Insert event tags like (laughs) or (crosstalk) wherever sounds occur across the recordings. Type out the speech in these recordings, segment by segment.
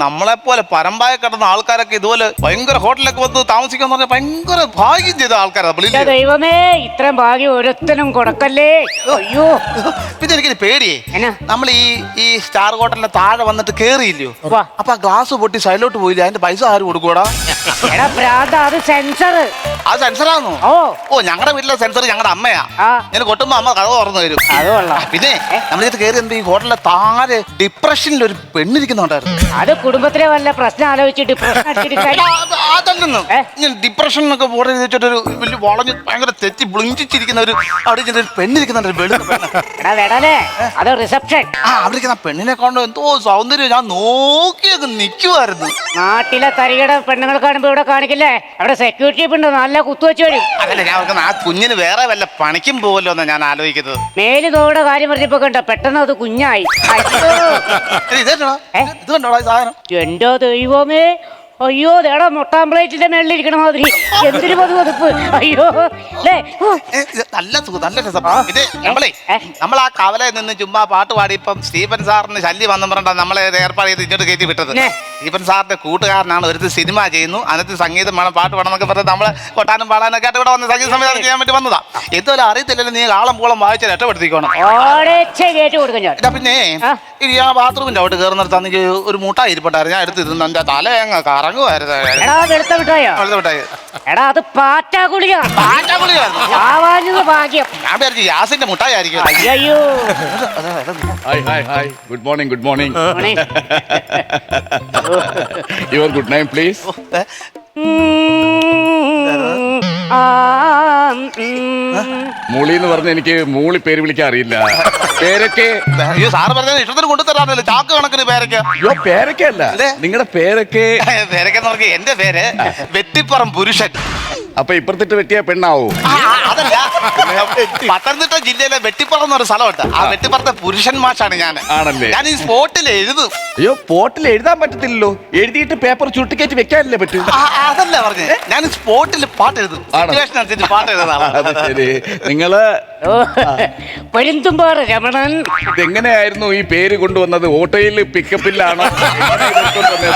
നമ്മളെ പോലെ പരമ്പായ കിടന്ന ആൾക്കാരൊക്കെ ഇതുപോലെ ഭയങ്കര ഹോട്ടലൊക്കെ വന്ന് താമസിക്കാന്ന് പറഞ്ഞാൽ ഭയങ്കര ഭാഗ്യം ചെയ്ത ആൾക്കാരാണ് ദൈവമേ ഇത്രയും ഭാഗ്യം ഒരുത്തനും കൊടുക്കല്ലേ? അയ്യോ. പിന്നെ എനിക്ക് പേടിയേ? നമ്മൾ ഈ ഈ സ്റ്റാർ ഹോട്ടലിന്റെ താഴെ വന്നിട്ട് കേറിയില്ലയോ. അപ്പൊ ആ ഗ്ലാസ് പൊട്ടി സൈഡിലോട്ട് പോയില്ല? അതിന്റെ പൈസ ആര് കൊടുക്കൂടാ എടാ അത് സെൻസർ ആ സെൻസറാണോ ഓ. ഓ ഞങ്ങളുടെ വീട്ടിലെ സെൻസർ ഞങ്ങളുടെ അമ്മയാ. ആ. ഞാൻ കൊട്ടുമ്പോ അമ്മ കഥ തുറന്നു തരും. അത് കൊള്ളാം. പിന്നെ നമ്മളിത് കയറി എന്ത് ഈ ഹോട്ടലിലെ താഴെ ഡിപ്രഷനിൽ ഒരു പെണ്ണിരിക്കുന്നുണ്ടായിരുന്നു. അത് കുടുംബത്തിലെ വല്ല പ്രശ്നം ആലോചിച്ചിട്ട് പ്രശ്നം അതല്ലെന്ന്. ഏ? ഞാൻ ഡിപ്രഷൻ എന്നൊക്കെ ബോർഡ് ചെയ്തിട്ടൊരു വലിയ വളഞ്ഞ് ഭയങ്കര തെറ്റി ബ്ലിഞ്ചിച്ചിരിക്കുന്ന ഒരു അവിടെ ഇങ്ങനെ ഒരു പെണ്ണിരിക്കുന്നുണ്ട് ഒരു വെളുത്ത പെണ്ണ്. എടാ വേടലേ അത് റിസപ്ഷൻ. ആ അവിടെ പെണ്ണിനെ കൊണ്ട് എന്തോ സൗന്ദര്യം. ഞാൻ നോക്കിയൊക്കെ നിൽക്കുമായിരുന്നു നാട്ടിലെ തരികട പെണ്ണുങ്ങൾ കാണുമ്പോ ഇവിടെ കാണിക്കില്ലേ? അവിടെ സെക്യൂരിറ്റി ഉണ്ട്. നല്ല കുത്തുവെച്ച് വരും. അതല്ല ഞാൻ ആ കുഞ്ഞിന് വേറെ വല്ല പണിക്കും പോവല്ലോ എന്നാ ഞാൻ ആലോചിക്കുന്നത്. മേൽ തോടെ കാര്യം പറഞ്ഞപ്പോ കണ്ടോ? പെട്ടെന്ന് അത് കുഞ്ഞായി. ഇത് ഇത് കണ്ടോടാ ഈ സാധനം? എന്റെ ദൈവമേ. അയ്യോ ദേടാ മൊട്ടാമ്പ്ലേറ്റിന്റെ മേളിൽ ഇരിക്കണ മാതിരി. എന്തൊരു പതു പതുപ്പ്. അയ്യോ അല്ലേ ഓ, ഏ, ഇത് നല്ല സുഖം നല്ല രസം. ഇത് നമ്മളെ നമ്മൾ ആ കവലെ നിന്ന് ചുമ്മാ പാട്ട് പാടി ഇപ്പം സ്റ്റീഫൻ സാറിന് ശല്യം വന്നു പറഞ്ഞാ നമ്മളെ ഇത് ഏർപ്പാട് ചെയ്ത് ഇങ്ങോട്ട് കയറ്റി വിട്ടത്. സ്റ്റീഫൻ സാറിന്റെ കൂട്ടുകാരനാണ് ഒരു സിനിമ ചെയ്യുന്നു അതിനകത്ത് സംഗീതം വേണം പാട്ട് വേണം എന്നൊക്കെ പറഞ്ഞ് നമ്മളെ കൊട്ടാനും പാടാനൊക്കെ ആയിട്ട് ഇവിടെ വന്ന് സംഗീത സംവിധാനം ചെയ്യാൻ വേണ്ടി വന്നതാ. എന്തോലും അറിയത്തില്ലല്ലോ നീ ആളം പൂളം വായിച്ച രക്ഷപ്പെടുത്തിക്കോണം. ഓടേച്ച കയറ്റി കൊടുക്കും ഞാൻ. എടാ പിന്നെ ആ. ഇനി ആ ബാത്റൂമിന്റെ അവിടെ കയറുന്നിടത്താണെങ്കിൽ ഒരു മുട്ടായി ഇരിപ്പട്ടായിരുന്നു ഞാൻ എടുത്തിരുന്നു എന്റെ തല അങ്ങ് കറങ്ങുമായിരുന്നു എടാ വെളുത്ത മിഠായോ വെളുത്ത മിഠായി. എടാ അത് പാറ്റാ ഗുളിക പാറ്റാ ഗുളികയായിരുന്നു. ഭാഗ്യം. ഞാൻ വിചാരിച്ചു യാസിന്റെ മുട്ടായി ആയിരിക്കും അയ്യോ hi hi hi good morning good morning. Your good name please. മൂളി എന്ന് പറഞ്ഞ എനിക്ക് മൂളി പേര് വിളിക്കാൻ അറിയില്ല. പേരൊക്കെ അയ്യോ സാറ് പറഞ്ഞ ഇഷ്ടത്തിന് കൊണ്ടുതരാറില്ല ചാക്ക് കണക്കിന് പേരൊക്കെ. അയ്യോ പേരൊക്കെ അല്ല. നിങ്ങളുടെ പേരൊക്കെ പേരൊക്കെ നോക്കി എന്റെ പേര് വെട്ടിപ്പുറം പുരുഷൻ. അപ്പൊ ഇപ്പുറത്തിട്ട് വെട്ടിയ പെണ്ണാവോ. പത്തനംതിട്ട ജില്ലയിലെ വെട്ടിപ്പുറം എന്നൊരു സ്ഥലമുണ്ട്. ആ വെട്ടിപ്പുറത്തെ പുരുഷൻ മാഷാണ് ഞാൻ. ആണല്ലേ? ഞാൻ ഈ സ്പോട്ടിൽ എഴുതും. അയ്യോ പോട്ടിൽ എഴുതാൻ പറ്റത്തില്ലല്ലോ. എഴുതിയിട്ട് പേപ്പർ ചുട്ടിക്കയറ്റി വെക്കാനല്ലേ പറ്റൂ? ആ, അതല്ല പറഞ്ഞേ. ഞാൻ സ്പോട്ടിൽ പാട്ട് എഴുതും. അനുസരിച്ച് പാട്ട് എഴുതുന്നതാണ്. ശരി. നിങ്ങൾ ഓ, രമണൻ. ഇതെങ്ങനെയായിരുന്നു ഈ പേര് കൊണ്ടുവന്നത്? ഓട്ടോയിൽ പിക്കപ്പിലാണോ?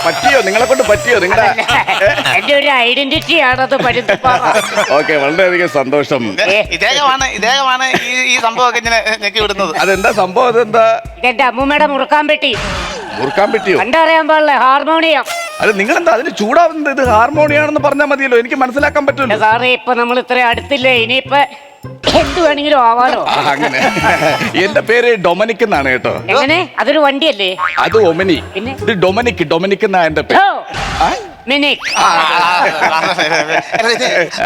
പറ്റിയോ? നിങ്ങളെ കൊണ്ട് പറ്റിയോ? നിങ്ങളുടെ എന്റെ ഒരു ഐഡന്റിറ്റി ആണത് പെരുന്തുമ്പാറ ഓക്കെ വളരെയധികം സന്തോഷം. ഇദ്ദേഹമാണ് ഇദ്ദേഹമാണ് ഈ ഈ സംഭവമൊക്കെ ഇങ്ങനെ ഞെക്കി വിടുന്നത്. അതെന്താ സംഭവം? അതെന്താ? ഇതെന്റെ അമ്മൂമ്മയുടെ മുറുക്കാൻ പെട്ടി മുറുക്കാൻ പറ്റിയോ കണ്ടറിയാൻ പാടില്ല ഹാർമോണിയം. അത് നിങ്ങൾ എന്താ അതിന് ചൂടാവുന്നത്? ഇത് ഹാർമോണിയാണെന്ന് പറഞ്ഞാൽ മതിയല്ലോ. എനിക്ക് മനസ്സിലാക്കാൻ എന്റെ പറ്റുമല്ലോ. സാറേ ഇപ്പൊ നമ്മൾ ഇത്ര അടുത്തില്ലേ? ഇനിയിപ്പൊ എന്ത് വേണമെങ്കിലും ആവാലോ? ആ, അങ്ങനെ. എന്റെ പേര് ഡൊമനിക് എന്നാണ് കേട്ടോ. എങ്ങനെ? അതൊരു വണ്ടിയല്ലേ? അത് ഒമനി. പിന്നെ? ഇത് ഡൊമനിക് ഡൊമനിക് എന്നാ എന്റെ പേര്? മിനിക്. ആ,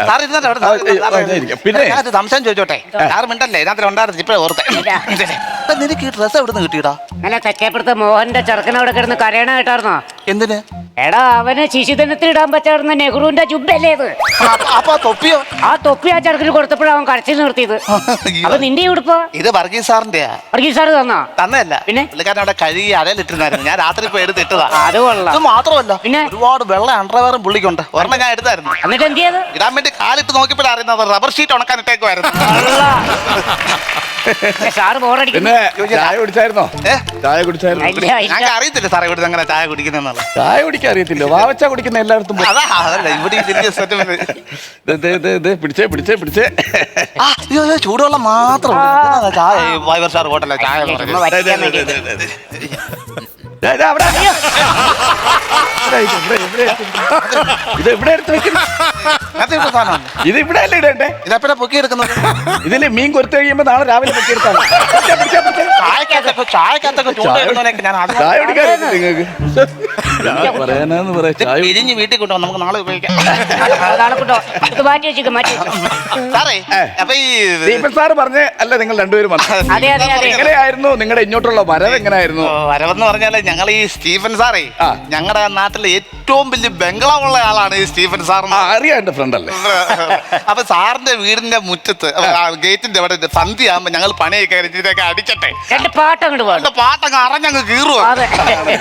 സാർ ഇരുന്നിട്ട് അവിടെ ആ, ഏ, ആ, ഇരിക്കാം. പിന്നെ? ഞാനൊരു സംശയം ചോദിച്ചോട്ടെ? സാറ് മിണ്ടല്ലേ? രാത്രി ഉണ്ടായിരുന്നു ഇപ്പഴേ ഓർത്തെ. നിനക്ക് ഈ ഡ്രസ് എവിടെ നിന്ന് കിട്ടിയടാ? നല്ല തെക്കേപ്പുറത്ത് മോഹന്റെ ചെറുക്കൻ അവിടെ കിടന്ന് കരയണ കേട്ടായിരുന്നോ? എന്തിന്? എടാ അവനെ ശിശുദിനത്തിൽ ഇടാൻ പറ്റാറുന്ന നെഹ്റുവിന്റെ ജുബല്ലേ ഇത് അപ്പൊ- തൊപ്പിയോ? ആ തൊപ്പി ആ ചെറുക്കിന് കൊടുത്തപ്പോഴാണ് അവൻ കരച്ചിൽ നിർത്തിയത്. അപ്പൊ നിന്റെ ഉടുപ്പോ? ഇത് വർഗീസ് സാറിന്റെയാ. വർഗീസ് സാർ തന്നാ? തന്നല്ല പിന്നെ? പുള്ളിക്കാരൻ അവിടെ കഴുകി അരയിലിട്ടിരുന്നായിരുന്നു ഞാൻ രാത്രി പോയി എടുത്ത് ഇട്ടതാ. അത് കൊള്ളാം. ഇത് മാത്രമല്ല പിന്നെ? ഒരുപാട് വെള്ള അണ്ടർവെയറും പുള്ളിക്കുണ്ട്. ഒരെണ്ണം ഞാൻ എടുത്തായിരുന്നു. എന്നിട്ട് എന്ത് ചെയ്ത്? ഇടാൻ വേണ്ടി കാലിട്ട് നോക്കിയപ്പോഴാണ് അറിയുന്നത് റബ്ബർ ഷീറ്റ് ഉണക്കാൻ ഇട്ടേക്കുമായിരുന്നു (laughs) സാറ് ബോറടിക്കുന്നു. പിന്നെ ചായ കുടിച്ചായിരുന്നോ? ഏ? ചായ കുടിച്ചായിരുന്നു? ഞാൻ അറിയത്തില്ല സാറേ ഇവിടുന്ന് അങ്ങനെ ചായ കുടിക്കുന്നെന്നുള്ളത്? ചായ കുടിക്കാൻ അറിയത്തില്ല വാവച്ച കുടിക്കുന്ന എല്ലായിടത്തും. അതാ അതല്ല ഇവിടെ ദേ, ദേ, ദേ, ദേ, പിടിച്ചേ പിടിച്ചേ പിടിച്ചേ. ആ, അയ്യോ, അയ്യോ, ചൂടുവെള്ളം മാത്രം ചായ സ്റ്റാർ ഹോട്ടലിലെ ചായ എന്ന് പറയുന്നത്. ദേ, ദേ, ഇത് ഇവിടെ എടുത്ത് വെക്കുന്നു. ഇത് ഇവിടെ അല്ലേ ഇടണ്ടേ? ഇതെപ്പോഴാ പൊക്കി എടുക്കുന്നത്. ഇതിൽ മീൻ കൊരുത്ത് കഴിയുമ്പോ നാളെ രാവിലെ പൊക്കി എടുത്താണ്. ചായക്കകത്തൊക്കെ ചായക്കകത്തൊക്കെ ചൂണ്ടിടുന്നവനൊക്കെ ഞാൻ അത് ചായ കുടിക്കാറില്ല നിങ്ങൾക്ക്? പറയാനാന്ന് പറയാ. ചായ പിരിഞ്ഞ് വീട്ടിൽ കൊണ്ടുപോകാം നമുക്ക് നാളെ ഉപയോഗിക്കാം. നാളെ കൊണ്ടോ. ഇത് മാറ്റി വെച്ചിട്ട് മാറ്റി. സാറേ. അപ്പൊ ഈ ദീപൻ സാറ് പറഞ്ഞേ അല്ല നിങ്ങൾ രണ്ടുപേരും വന്നത് അതെ അതെ അതെ. എങ്ങനെയായിരുന്നു നിങ്ങളുടെ ഇങ്ങോട്ടുള്ള വരവ് എങ്ങനെയായിരുന്നു? വരവെന്ന് പറഞ്ഞാൽ ഞങ്ങൾ ഈ സ്റ്റീഫൻ സാറേ. ഞങ്ങളുടെ നാട്ടിലെ ഏറ്റവും ഏറ്റവും വലിയ ബംഗ്ലാവുള്ള ആളാണ് ഈ സ്റ്റീഫൻ സാർ ആ അറിയാം എന്റെ ഫ്രണ്ട് അല്ലേ? (laughs) അപ്പൊ സാറിന്റെ വീടിന്റെ മുറ്റത്ത് ആ, ഗേറ്റിന്റെ അവിടെ സന്ധി ആകുമ്പോ ഞങ്ങൾ പണിയൊക്കെ കഴിഞ്ഞിട്ടൊക്കെ അടിക്കട്ടെ രണ്ട് പാട്ട് അങ്ങോട്ട് പാടും. എന്റെ പാട്ടങ്ങ് അറിഞ്ഞങ്ങ് കീറുവോ. അതെ.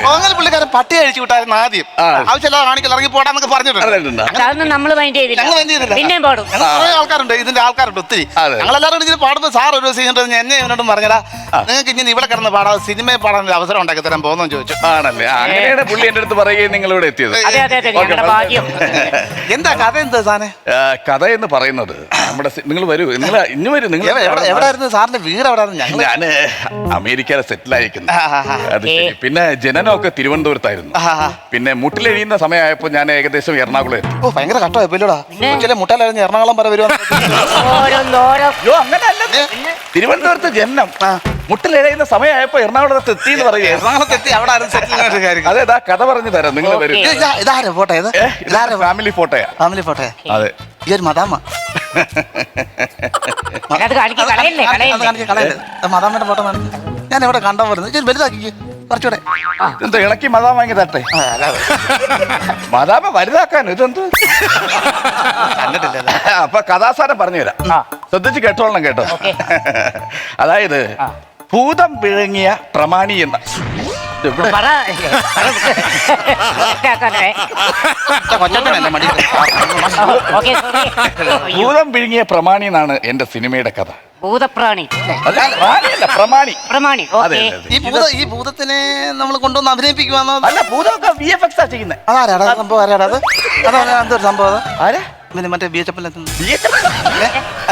അങ്ങനെ പുള്ളിക്കാരൻ പട്ടി അഴിച്ചു വിട്ടായിരുന്നു ആദ്യം. ആ. ആവശ്യമില്ലാതെ കാണിക്കൽ ഇറങ്ങി പോടാന്നൊക്കെ പറഞ്ഞിട്ടുണ്ട്. അറിഞ്ഞിട്ടുണ്ടോ? അതൊന്നും നമ്മൾ മൈൻഡ് ചെയ്തില്ല. ഞങ്ങൾ മൈൻഡ് ചെയ്തില്ല. പിന്നെയും പാടും. ഞങ്ങൾ കുറെ ആൾക്കാരുണ്ട് ഇതിന്റെ ആൾക്കാരുണ്ട് ഒത്തിരി. അതെ. ഞങ്ങളെല്ലാവരും ഇങ്ങനെ പാടുമ്പോൾ സാർ ഒരു ദിവസം ഇങ്ങോട്ട് വന്ന് എന്നെ ഇവനോടും പറഞ്ഞടാ നിങ്ങൾക്ക് ഇങ്ങനെ ഇവിടെ കിടന്ന് പാടാ സിനിമയിൽ പാടാൻ ഒരു അവസരം ഉണ്ടാക്കി തരാൻ പോകുന്നു ചോദിച്ചു. ആണല്ലേ? അങ്ങനെയാണ് പുള്ളി എന്റെ അടുത്ത് പറയുകയും നിങ്ങളിവിടെ എത്തിയത്. അതെ അതെ അതെ ഞങ്ങളുടെ ഭാഗ്യം. എന്താ കഥ എന്താ സാറേ? ആ, കഥ എന്ന് പറയുന്നത് നമ്മുടെ നിങ്ങൾ വരൂ. നിങ്ങൾ ഇന്ന് വരൂ. നിങ്ങൾ എവിടെയായിരുന്നു സാറിന്റെ വീട് എവിടെയായിരുന്നു ഞങ്ങൾ ഞാൻ അമേരിക്കയിലെ സെറ്റിൽ ആയിരിക്കുന്നു. അത് ശരി. പിന്നെ ജനനമൊക്കെ തിരുവനന്തപുരത്തായിരുന്നു. പിന്നെ മുട്ടിലെഴിയുന്ന സമയമായപ്പോൾ ഞാൻ ഏകദേശം എറണാകുളം എത്തി ഓ ഭയങ്കര കട്ടോ പോയില്ലോടാ പിന്നെ? ചില മുട്ടാലായിരുന്നു എറണാകുളം വരെ വരുവാ. ഓരോന്നോരോ. അയ്യോ അങ്ങനെയല്ല തിരുവനന്തപുരത്ത് ജനനം. മുട്ടിലെഴയുന്ന സമയമായപ്പോ എറണാകുളത്ത് എത്തി എന്ന് പറയുക എറണാകുളത്ത് എത്തി അവിടെ ആരും സെറ്റിൽ കാര്യം അതെ ഇതാ കഥ പറഞ്ഞു തരാം. നിങ്ങൾ വരൂ. ഇതാരെ ഫോട്ടോ ഇത്? ഏ, ഫാമിലി ഫോട്ടോയാ ഫാമിലി ഫോട്ടോ അതെ. ഈ ഒരു (laughs) കളയല്ലേ, കളയല്ലേ. ഫോട്ടോ ഞാൻ എവിടെ കണ്ടാ പറഞ്ഞു വലുതാക്കി കുറച്ചുകൂടെ. എന്താ ഇളക്കി മതാ വാങ്ങി തട്ടെ (laughs) മതാമ വലുതാക്കാൻ ഇതെന്ത്? കണ്ടിട്ടില്ല അപ്പൊ കഥാസാരം പറഞ്ഞുതരാം ആ. ശ്രദ്ധിച്ച് കേട്ടോളണം കേട്ടോ. അതായത് ഭൂതം പിഴങ്ങിയ പ്രമാണി എന്ന. ഭൂതം പിഴുങ്ങിയ പ്രമാണി എന്നാണ് എന്റെ സിനിമയുടെ കഥ. ഭൂതപ്രാണി പ്രമാണി. പ്രമാണി. ഈ ഭൂത ഈ ഭൂതത്തിനെ നമ്മൾ കൊണ്ടുവന്ന് അഭിനയിപ്പിക്കുവാന്നോ? അല്ല ഭൂതമൊക്കെ വി എഫ് എക്സ് ആ ചെയ്യുന്നത് അതാരാടാ? സംഭവം ആരാടാ അത്? അതാണ് എന്തൊരു സംഭവം അത്? ആരാ? പിന്നെ മറ്റേ ബി എച്ച് എഫ് അല്ല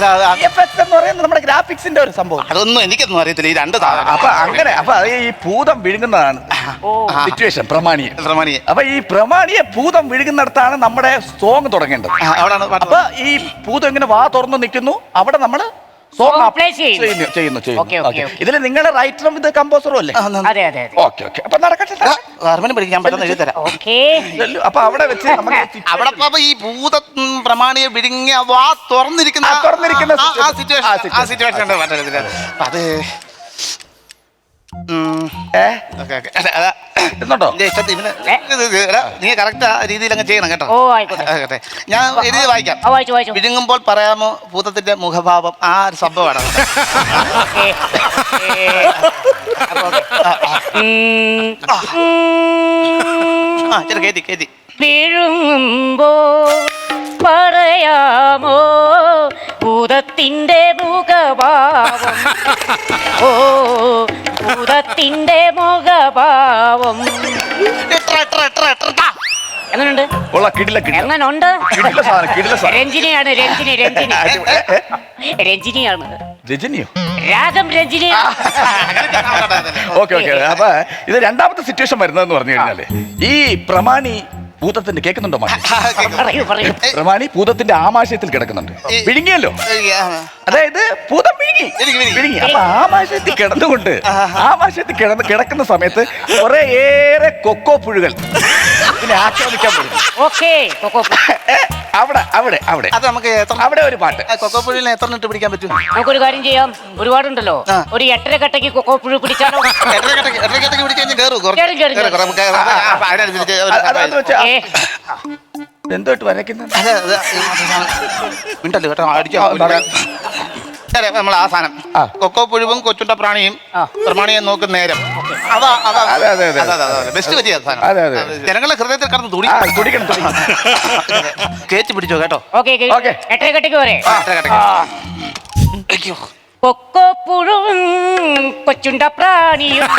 അത് എഫ് എന്ന് പറയുന്നത് നമ്മുടെ ഗ്രാഫിക്സിന്റെ ഒരു സംഭവം. അതൊന്നും എനിക്കൊന്നും അറിയത്തില്ല. ഈ രണ്ട് സാധനം. അപ്പൊ അങ്ങനെ അപ്പൊ അത് ഈ ഭൂതം വിഴുങ്ങുന്നതാണ്. ഓ. സിറ്റുവേഷൻ പ്രമാണിയെ. പ്രമാണിയെ. അപ്പൊ ഈ പ്രമാണിയെ ഭൂതം വിഴുകുന്നിടത്താണ് നമ്മുടെ സോങ് തുടങ്ങേണ്ടത്. ആ, അവിടാണ് പാട്ട് അപ്പൊ ഈ ഭൂതം ഇങ്ങനെ വാ തുറന്ന് നിൽക്കുന്നു. അവിടെ നമ്മൾ സോങ് play ചെയ്യുന്നു. ചെയ്യുന്നു ചെയ്യുന്നു Okay, okay, okay. ഇതിൽ നിങ്ങളുടെ റൈറ്ററും ഇത് കമ്പോസറും അല്ലേ അതെ അതെ അതെ ഓക്കെ ഓക്കെ അപ്പൊ നടക്കട്ടെ ഹാർമോണിയം പഠിക്കാൻ പറ്റുന്ന എഴുതി തരാം ഓക്കേ. അപ്പൊ അവിടെ വെച്ച് (laughs) നമുക്ക് അവിടെ ഈ ഭൂത ഉം, പ്രമാണിയെ വിഴുങ്ങിയ വാ തുറന്നിരിക്കുന്ന ആ, തുറന്നിരിക്കുന്ന ആ, ആ situation. situation. ഉണ്ട് മറ്റേ. അല്ല, അതാ. നീ കറക്റ്റ് രീതിയിൽ അങ്ങ് ചെയ്യണം കേട്ടോ. ഓ ആയിക്കോട്ടെ. ഞാൻ എഴുതി വായിക്കാം. ആ വായിച്ചു വായിച്ചു. വിഴുങ്ങുമ്പോൾ പറയാമോ ഭൂതത്തിന്റെ മുഖഭാവം ആ ഒരു സംഭവമാണ് ആ ചെറു കേറ്റി കേറ്റി. വിഴുങ്ങുമ്പോ പറയാമോ ഭൂതത്തിന്റെ മുഖഭാവം. ഓ ഭൂതത്തിന്റെ മുഖഭാവം. എങ്ങനുണ്ട്? കിടില കിടില. എങ്ങനുണ്ട്? രഞ്ജിനിയാണ് രഞ്ജിനി രഞ്ജിനി. (laughs) രഞ്ജിനിയാണ്. രജനിയോ? രാഗം തന്നെ. Okay okay. അപ്പൊ ഇത് രണ്ടാമത്തെ സിറ്റുവേഷൻ വരുന്നതെന്ന് പറഞ്ഞു കഴിഞ്ഞാൽ ഈ പ്രമാണി ഭൂതത്തിന്റെ കേൾക്കുന്നുണ്ടോ റമാണി ഭൂതത്തിന്റെ ആമാശയത്തിൽ കിടക്കുന്നുണ്ട്. വിഴുങ്ങിയല്ലോ. അതായത് ഭൂതം വിഴുങ്ങി. വിഴുങ്ങി, അപ്പൊ ആമാശയത്തിൽ കിടന്നുകൊണ്ട് ആമാശയത്തിൽ കിടന്ന് കിടക്കുന്ന സമയത്ത് കുറെ ഏറെ കൊക്കോ പുഴുകൾ ഇതിനെ ആക്രമിക്കാൻ പറ്റും ഓക്കെ കൊക്കോ അവിടെ അവിടെ അവിടെ അത് നമുക്ക് എത്ര അവിടെ ഒരു പാട്ട് കൊക്കോപ്പുഴിനെ എത്ര ഇട്ട് പിടിക്കാൻ പറ്റും നമുക്കൊരു കാര്യം ചെയ്യാം ഒരുപാടുണ്ടല്ലോ ആ. ഒരു എട്ടര കട്ടയ്ക്ക് കൊക്കോ പുഴു പിടിച്ചാലോ (laughs) എത്ര കെട്ടക്ക് എത്ര കെട്ടക്ക് പിടിച്ച് കഴിഞ്ഞാൽ കയറും കുറച്ച്. കേറും, കേറും, കേറും, കേറും. കേറും, കേറും. ആ, അതിനനുസരിച്ച് ഒരു അത് അത് വെച്ച് ഏ എന്തോട്ട് വരയ്ക്കുന്നത് അതെ, അതെ, ഈ സാധനം. മിണ്ടല്ലോ കേട്ടോ അടിച്ചോ ആ, പറയാം. ശരി നമ്മൾ ആ സാധനം കൊക്കോ പുഴുവും കൊച്ചുണ്ട പ്രാണിയും. പ്രമാണിയെ നോക്കും നേരം അതാ അതാ അതെ, അതെ, അതെ. ബെസ്റ്റ് പറ്റിയ സാധനം അതെ, അതെ. ജനങ്ങളുടെ ഹൃദയത്തിൽ കടന്ന് തുടി തുടിക്കണം കേച്ച് പിടിച്ചോ കേട്ടോ ഓക്കെ ഓക്കേ. എട്ടര കട്ടിക്ക് പോരെ എട്ടര എത്ര കെട്ടക്ക്? അയ്യോ. കൊക്കോ പുഴുവും കൊച്ചുണ്ട പ്രാണിയും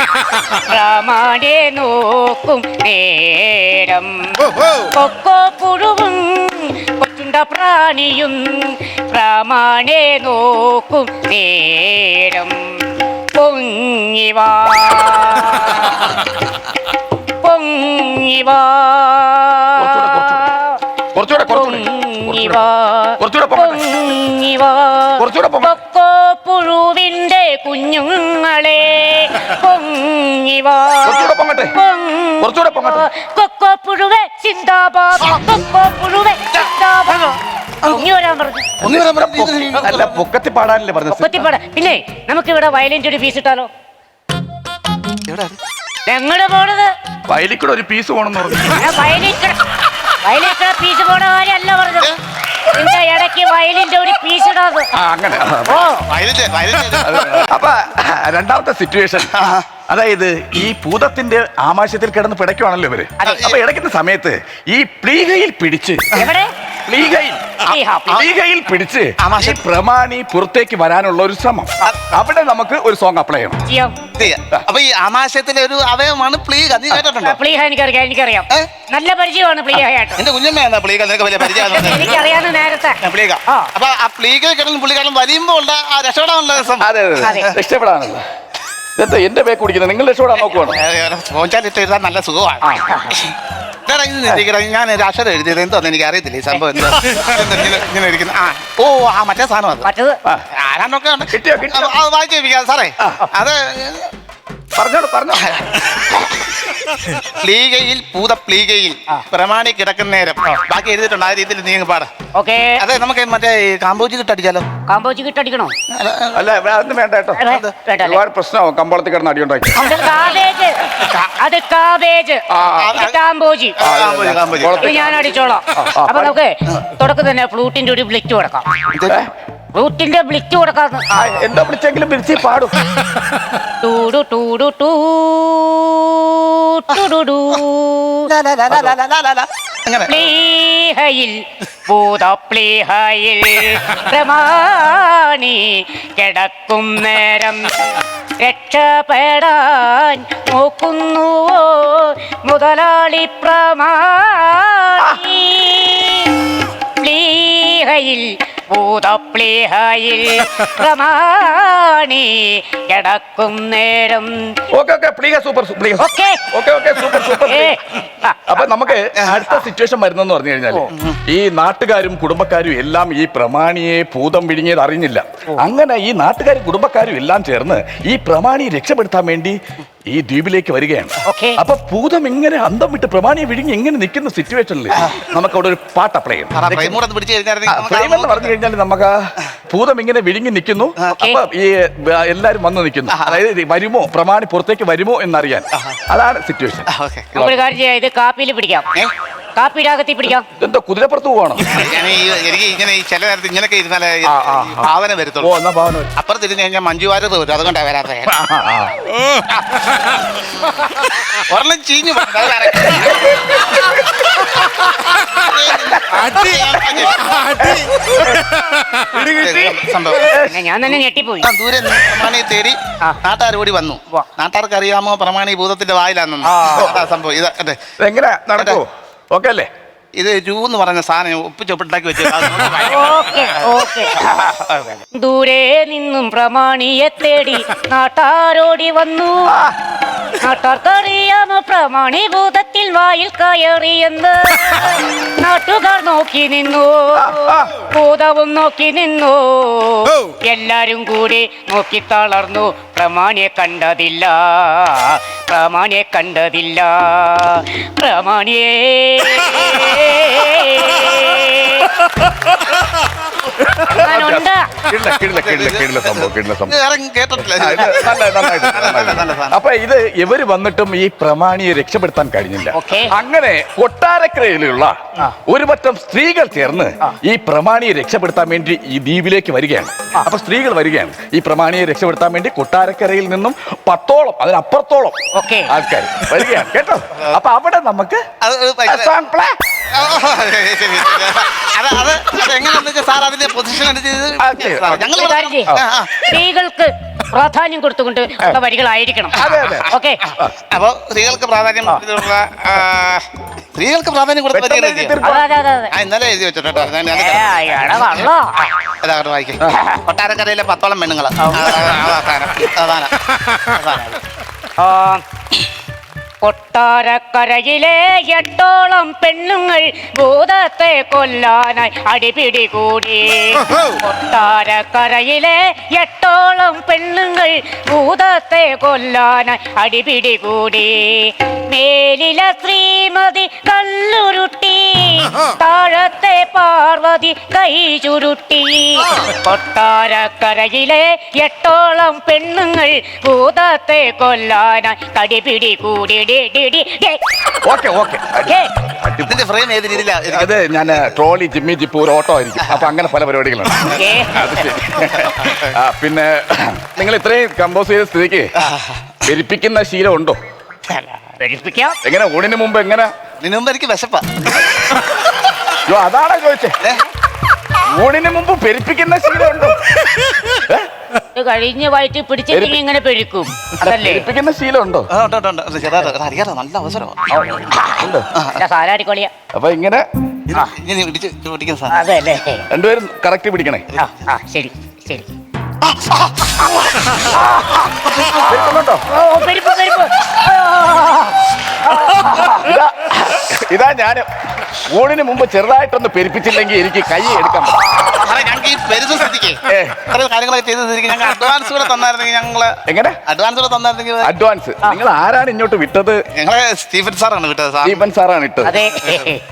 പ്രാമാണെ നോക്കും നേരം. കൊക്കോ കൊച്ചുണ്ട പ്രാണിയും പ്രാമാണെ നോക്കും നേരം. പൊങ്ങിവാ (laughs) പൊങ്ങിവാ കുറച്ചുകൂടെ പുഴുവിന്റെ കുഞ്ഞുങ്ങളെ പൊങ്ങിവാ കുറച്ചുകൂടെ പൊങ്ങട്ടെ. കുറച്ചുകൂടെ പൊങ്ങട്ടെ. കൊക്കോ പുഴുവെ ചിന്താബാദ് കൊക്കോ പുഴുവെ ചിന്താബാദ് പൊങ്ങി വരാൻ പറഞ്ഞു. പൊക്കത്തി പാടാനല്ലേ ഒപ്പത്തിപ്പാട പിന്നെ നമുക്ക് ഇവിടെ വയലിന്റെ ഒരു ഫീസ് ഇട്ടാലോ? ഞങ്ങൾ എങ്ങോട്ട് പോണത്? വയലിക്കൂടെ ഒരു പീസ് പോണെന്ന് പറഞ്ഞു. വയലിക്കട വയലിക്കട പീസ് പോണ കാര്യമല്ല പറഞ്ഞത്. നിന്റെ ഇടയ്ക്ക് വയലിന്റെ ഒരു പീസ് ഇടാത്. ആ അങ്ങനെ. ആ, ഓ. വയലിന്റെ വയലിന്റെ അപ്പൊ രണ്ടാമത്തെ സിറ്റുവേഷൻ അതായത് ഈ ഭൂതത്തിന്റെ ആമാശയത്തിൽ കിടന്ന് പിടയ്ക്കുവാണല്ലോ ഇവർ. അപ്പൊ ഇടയ്ക്കുന്ന സമയത്ത് ഈ പ്ലീഹയിൽ പിടിച്ച് എവിടെ? ലീഗയിൽ. പ്ലീഹ. പ്ലീഹയിൽ പിടിച്ച് ഈ. പ്രമാണി പുറത്തേക്ക് വരാനുള്ള ഒരു ശ്രമം. അവിടെ നമുക്ക് ഒരു സോങ് അപ്ലൈ ചെയ്യണം. ചെയ്യാം. ചെയ്യാം. അപ്പൊ ഈ ആമാശയത്തിലെ ഒരു അവയവമാണ് പ്ലീഗ. നീ കേട്ടിട്ടുണ്ടോ? പ്ലീഹ എനിക്കറിയാം എനിക്കറിയാം? നല്ല പരിചയമാണ് പ്ലീഹയായിട്ട് എന്റെ കുഞ്ഞമ്മ എന്താ പ്ലീക നിനക്ക് വലിയ പരിചയം (laughs) എനിക്കറിയാവുന്ന നേരത്തെ. പ്ലീഗ. അപ്പൊ ആ പ്ലീഗ കേട്ടാലും പുള്ളിക്കാരൻ വലിയുമ്പോ ഉള്ള ആ രക്ഷപ്പെടാനുള്ള രസം അതെ അതെ എന്താ എന്റെ ബേ കുടിക്കുന്നത്? നിങ്ങൾ രക്ഷപ്പെടാൻ നോക്കുവാണോ? നല്ല സുഖമാണ്. എടാ, ഇത് നിരീക്കടാ. ഞാൻ ഒരു അക്ഷരം എഴുതിയത് എന്തോന്ന് എനിക്ക് അറിയത്തില്ല ഈ സംഭവം എന്തോ? (laughs) എന്താ ഇങ്ങനെ- ഇരിക്കുന്നു ആ. ഓ ആ മറ്റേ സാധനം അത്. മറ്റത്? ആരാണ്ടൊക്കെ ഉണ്ട്. കിട്ടിയോ, കിട്ടിയോ? അപ്പൊ അത് വായിച്ചു കേൾപ്പിക്കാം സാറേ. അത് പറഞ്ഞോളൂ പറഞ്ഞോ (laughs) പ്ലീകയിൽ പൂത പ്ലീകയിൽ പ്രമാണി കിടക്കുന്ന നേരം. ബാക്കി എഴുതിയിട്ടുണ്ട്. ആ രീതിയിൽ നീ അങ്ങ് പാട. ഓക്കെ. അതെ നമുക്ക് മറ്റേ കാമ്പോജി കിട്ടടിച്ചാലോ കാമ്പോജി കിട്ടടിക്കണോ അല്ല അതൊന്നും വേണ്ട കേട്ടോ? ഒരുപാട് പ്രശ്നമാവും. കമ്പോളത്തിൽ കിടന്ന് അടിയുണ്ടാക്കി അത് കാബേജ്. അത് കാബേജ്. ആ, ആ. ഇത് കാമ്പോജി ഞാൻ അടിച്ചോളാം. അപ്പൊ നമുക്ക് തുടക്കം തന്നെ ഫ്ലൂട്ടിന്റെ ഒരു ബ്ലിറ്റ് കൊടുക്കാം. വിളിച്ചു ബ്ലിറ്റ് കൊടുക്കാം ആ, എന്താ വിളിച്ചെങ്കിലും വിളിച്ച് പാടും. ടൂടു ടൂടു ടൂ. ടുടുടു. അങ്ങനെ. പ്ലീഹയിൽ ഭൂതപ്ലീഹയിൽ പ്രമാണി കിടക്കും നേരം. രക്ഷപ്പെടാൻ നോക്കുന്നുവോ മുതലാളി പ്രമാണി? പ്ലീഹയിൽ ഭൂതപ്ലീഹയിൽ പ്രമാണി കിടക്കും നേരം. ഓക്കെ ഓക്കെ പ്ലീഹ super പ്ലീഹ okay. Okay okay super super അപ്പൊ നമുക്ക് അടുത്ത സിറ്റുവേഷൻ വരുന്നെന്ന് പറഞ്ഞു കഴിഞ്ഞാൽ ഈ നാട്ടുകാരും കുടുംബക്കാരും എല്ലാം ഈ പ്രമാണിയെ ഭൂതം വിഴുങ്ങിയത് അറിഞ്ഞില്ല. അങ്ങനെ ഈ നാട്ടുകാരും കുടുംബക്കാരും എല്ലാം ചേർന്ന് ഈ പ്രമാണിയെ രക്ഷപ്പെടുത്താൻ വേണ്ടി ഈ ദ്വീപിലേക്ക് വരികയാണ്. Okay. അപ്പൊ ഭൂതം എങ്ങനെ അന്തം വിട്ട് പ്രമാണിയെ വിഴുങ്ങി എങ്ങനെ നിൽക്കുന്ന സിറ്റുവേഷനിൽ നമുക്ക് അവിടെ ഒരു പാട്ട് അപ്ലൈ ചെയ്യാം ചെയ്യണം പിടിച്ച് നമുക്ക് ഫ്രെയിം എന്ന് പറഞ്ഞു കഴിഞ്ഞാൽ നമുക്ക് ആ ഭൂതം ഇങ്ങനെ വിഴുങ്ങി നിൽക്കുന്നു. അപ്പൊ ഈ എല്ലാരും വന്ന് നിൽക്കുന്നു. അതായത് ഇത് വരുമോ? പ്രമാണി പുറത്തേക്ക് വരുമോ എന്നറിയാൻ. അതാണ് സിറ്റുവേഷൻ കാര്യം ചെയ്യാം ഇത് കാപ്പിയിൽ പിടിക്കാം? കാപ്പി പിടിക്കാം എന്താ കുതിരപ്പുറത്ത് പോവാണോ ഞാൻ ഈ എനിക്ക് ഇങ്ങനെ ഈ ചില നേരത്ത് ഇങ്ങനെയൊക്കെ ഇരുന്നാലേ ഈ ആ, ആ, ഈ ആ. ഭാവന ഓ വരത്തുള്ളൂ എന്നാ ഭാവന വരും. അപ്പുറത്തിരുന്ന് കഴിഞ്ഞാൽ മഞ്ജു വാര്യർ വരും അതുകൊണ്ടാ വരാത്ത. ഒരെണ്ണം ചീഞ്ഞു പോകും. അത് വേറെ. അടി അടി സംഭവം പിന്നെ ഞാൻ തന്നെ ഞെട്ടിപ്പോയി ആ, ദൂരെ നിന്ന് പ്രമാണിയെ തേടി ആ. നാട്ടുകാർ ഓടി വന്നു വാ. നാട്ടുകാർക്ക് അറിയാമോ പ്രമാണി ഭൂതത്തിന്റെ വായിലാണെന്ന് ആ. അതാ സംഭവം ഇത് അതെ എങ്ങനെ നടക്കോ ഓക്കെ അല്ലേ ഇത് രൂ എന്ന് പറഞ്ഞ സാധനം ഒപ്പിച്ചൊപ്പിട്ടാക്കി വെച്ചു ഓക്കെ ഓക്കെ. ദൂരെ നിന്നും പ്രമാണിയെ തേടി നാട്ടാരോടി വന്നു. നാട്ടാർക്കറിയാമോ പ്രമാണിഭൂതത്തിൽ വായിൽ കയറിയെന്ന് നാട്ടുകാർ നോക്കി നിന്നു. ഭൂതവും നോക്കി നിന്നു. എല്ലാരും കൂടി നോക്കി തളർന്നു. പ്രമാണിയെ കണ്ടതില്ല. പ്രമാണിയെ കണ്ടതില്ല. പ്രമാണിയേ. ഞാനുണ്ട് കിടില കിടില കിടില കിടില സംഭവം കിടില സംഭവം. വേറെ കേട്ടിട്ടില്ല. ആ, ഇത് നല്ല- നന്നായിട്ട്, നന്നായിട്ട്. നല്ല അപ്പൊ ഇത് ഇവർ വന്നിട്ടും ഈ പ്രമാണിയെ രക്ഷപ്പെടുത്താൻ കഴിഞ്ഞില്ല. അങ്ങനെ കൊട്ടാരക്കരയിലുള്ള ഒരു പറ്റം സ്ത്രീകൾ ചേർന്ന് ഈ പ്രമാണിയെ രക്ഷപ്പെടുത്താൻ വേണ്ടി ഈ ദ്വീപിലേക്ക് വരികയാണ്. അപ്പൊ സ്ത്രീകൾ വരികയാണ്. ഈ പ്രമാണിയെ രക്ഷപ്പെടുത്താൻ വേണ്ടി കൊട്ടാരക്കരയിൽ നിന്നും പത്തോളം അതിനപ്പുറത്തോളം ഓക്കേ. ആൾക്കാർ വരികയാണ്. കേട്ടോ? അപ്പൊ അവിടെ നമുക്ക് അത് ഒരു ഭയങ്കര- song play. ശരി, ശരി, ശരി. അത് അത് അത് വെച്ചാൽ സാർ അതിന്റെ പൊസിഷൻ ഞങ്ങൾ ഒരു കാര്യം ചെയ്യ്. ആ, ആ. സ്ത്രീകൾക്ക് പ്രാധാന്യം കൊടുത്തുകൊണ്ട് ഉള്ള വരികളായിരിക്കണം അതെ, അതെ. ഓക്കെ അപ്പൊ സ്ത്രീകൾക്ക് പ്രാധാന്യം കൊടുത്തിട്ടുള്ള, ആ, സ്ത്രീകൾക്ക് പ്രാധാന്യം കൊടുത്ത പെട്ടെന്ന് വരികൾ എഴുതി എഴുതിയോ? തീർക്കും. അതെ അതെ അതെ ആ ഇന്നലെ എഴുതി വെച്ചിട്ടോ ഞാൻ അത് ഏ, അയാളെ കള്ളോ. അതാണ് വായിക്കേ കൊട്ടാരക്കരയിലെ പത്തോളം അതാണ് അതാണ് ആ, കൊട്ടാരക്കരയിലെ എട്ടോളം പെണ്ണുങ്ങൾ ഭൂതത്തെ കൊല്ലാനായി അടിപിടി കൂടി കൊട്ടാരക്കരയിലെ എട്ടോളം പെണ്ണുങ്ങൾ ഭൂതത്തെ കൊല്ലാനായി അടിപിടി കൂടി മേലില ശ്രീമതി കല്ലുരുട്ടി താഴത്തെ പാർവതി കൈ ചുരുട്ടി. കൊട്ടാരക്കരയിലെ എട്ടോളം പെണ്ണുങ്ങൾ ഭൂതത്തെ കൊല്ലാനായി കടിപിടി കൂടി. Okay okay. ഇതിന്റെ ഫ്രെയിം ഏത് രീതിയിലാ? അത് ഞാൻ ട്രോളി ജിമ്മി ജിപ്പ് ഒരു ഓട്ടോ ആയിരിക്കും. അപ്പൊ അങ്ങനെ പല പരിപാടികളാണ്. അത് ശരി. ആ പിന്നെ നിങ്ങൾ ഇത്രയും കമ്പോസ് ചെയ്ത സ്ഥിതിക്ക് പെരിപ്പിക്കുന്ന ശീലം ഉണ്ടോ? വെളുപ്പിക്കാം എങ്ങനെ ഊണിന് മുമ്പ് എങ്ങനെ? ഇതിനു മുമ്പ് എനിക്ക് വിശപ്പാ. യോ അതാണോ ചോദിച്ചേ? ഊണിന് മുമ്പ് പെരിപ്പിക്കുന്ന ശീലം ഉണ്ടോ? ഏ? ഇത് വയറ്റിൽ വയറ്റി പിടിച്ചിട്ടെങ്കിൽ ഇങ്ങനെ പെരുക്കും. അതല്ലേ? പെരിപ്പിക്കുന്ന ശീലം ഉണ്ടോ ആ, ഉണ്ട്, ഉണ്ട്, ഉണ്ട്. ചെറുതായിട്ട്. എടാ, അറിയാലോ നല്ല അവസരമാണ് ഉണ്ട്. സാരാടിക്കൊളിയ അപ്പൊ ഇങ്ങനെ ഇങ്ങനെ ഇടിച്ച് പിടിക്കുന്ന സാധനം. അതല്ലേ? രണ്ടുപേരും കറക്റ്റ് പിടിക്കണേ. ആ ആ ശരി ശരി. പെരുപ്പ് പെരുപ്പ്. ഇതാ ഞാൻ ഊണിന് മുമ്പ് ചെറുതായിട്ടൊന്ന് പെരുപ്പിച്ചില്ലെങ്കിൽ എനിക്ക് കൈ എടുക്കാൻ പറ്റും. സാറേ ഞങ്ങൾക്ക് ഈ പെരുന്ന സ്ഥിതിക്ക് ഏ. ഇത്രയും കാര്യങ്ങളൊക്കെ ചെയ്ത സ്ഥിതിക്ക് ഞങ്ങൾ അഡ്വാൻസ് കൂടെ തന്നായിരുന്നെങ്കിൽ ഞങ്ങൾ എങ്ങനെ? അഡ്വാൻസ് കൂടെ തന്നായിരുന്നെങ്കിൽ അഡ്വാൻസ് നിങ്ങൾ ആരാണ് ഇങ്ങോട്ട് വിട്ടത്? ഞങ്ങളെ സ്റ്റീഫൻ സാറാണ് വിട്ടത് സാർ. ദീപൻ സാറാണ് ഇട്ടത്. അതെ.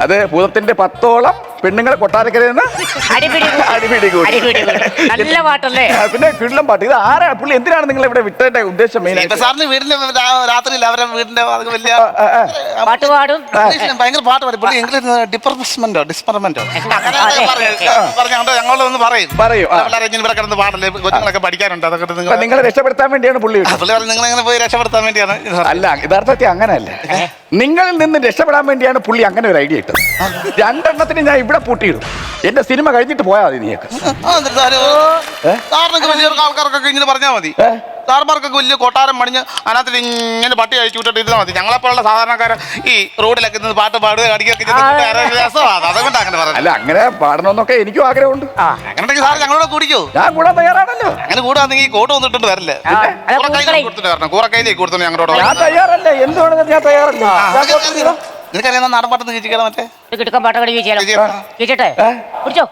അത് ഭൂതത്തിന്റെ പത്തോളം പെണ്ണുങ്ങളെ കൊട്ടാരക്കരയിൽ നിന്ന് അടിപിടി കൂടി. അടിപിടി കൂടി. അടിപിടി കൂടി. നല്ല പാട്ടല്ലേ? ആ, പിന്നെ കിള്ളം പാട്ട്. ഇത് ആരാണ് പുള്ളി എന്തിനാണ് നിങ്ങൾ ഇവിടെ വിട്ടതിന്റെ ഉദ്ദേശം മെയിൻ സ്റ്റീഫൻ സാറിന് വീടിന്റെ രാ- രാത്രിയിൽ അവരെ വീടിന്റെ അത് വലിയ പാട്ട് പാടും. ഭയങ്കര പാട്ട് പറയും പുള്ളി ഇംഗ്ലീഷ് ഡിപ്പാർട്ട്മെന്റോ ഡിസ്പാർട്ട്മെന്റോ. പറഞ്ഞോണ്ട് ഞങ്ങളൊന്ന് പറയും. പറയും. പിള്ളേരെ ഇങ്ങനെ ഇവിടെ കിടന്ന് പാടല്ലേ കൊച്ചുങ്ങളൊക്കെ പഠിക്കാനുണ്ട്. അതൊക്കെ നിങ്ങൾ നിങ്ങളെ രക്ഷപ്പെടുത്താൻ വേണ്ടിയാണ് പുള്ളി പുള്ളി നിങ്ങൾ ഇങ്ങനെ പോയി രക്ഷപ്പെടുത്താൻ വേണ്ടിയാണ്. അല്ല യഥാർത്ഥത്തിൽ അങ്ങനെയല്ല. നിങ്ങളിൽ നിന്ന് രക്ഷപ്പെടാൻ വേണ്ടിയാണ് പുള്ളി അങ്ങനെ ഒരു ഐഡിയ ഇട്ടത്. രണ്ടെണ്ണത്തിന് ഞാൻ ഇവിടെ പൂട്ടിയിടും. എന്റെ സിനിമ കഴിഞ്ഞിട്ട് പോയാൽ മതി നീയൊക്കെ? സാറിനൊക്കെ വലിയൊരു ആൾക്കാർക്കൊക്കെ ഇങ്ങനെ പറഞ്ഞാൽ മതി. സാർമാർക്കൊക്കെ വലിയ കൊട്ടാരം പണിഞ്ഞ് അതിനകത്ത് ഇങ്ങനെ പട്ടി അഴിച്ചു വിട്ടിട്ട് ഇരുന്നാൽ മതി. ഞങ്ങളെപ്പോലുള്ള സാധാരണക്കാരെ ഈ റോഡിലൊക്കെ നിന്ന് പാട്ട് പാടുക അടിക്കുകയൊക്കെ രസമാണ് അതുകൊണ്ട് അങ്ങനെ പറഞ്ഞു അല്ല അങ്ങനെ പാടണമെന്നൊക്കെ എനിക്കും ആഗ്രഹമുണ്ട്. ആ. അങ്ങനെ സാർ ഞങ്ങളോട് കൂടിക്കോ. ഞാൻ കൂടാൻ തയ്യാറാണല്ലോ. അങ്ങനെ കൂടാന്നെങ്കിൽ കോട്ട് വന്നിട്ടുണ്ട് വരില്ല. കൊടുത്തിട്ട് വരണം. കൂറക്കൈയിലേക്ക് ഞങ്ങളോട്. ഞാൻ തയ്യാറല്ല? എന്തുവാണെന്ന് ഞാൻ തയ്യാറല്ല. ഞാൻ. നിനക്കറിയാം നാടൻ പാട്ട് നീച്ചിക്കണം മറ്റേ കിടക്കാൻ പാട്ട കടി വീശിയാലോ വീശിയാലോ. പിടിച്ചോ.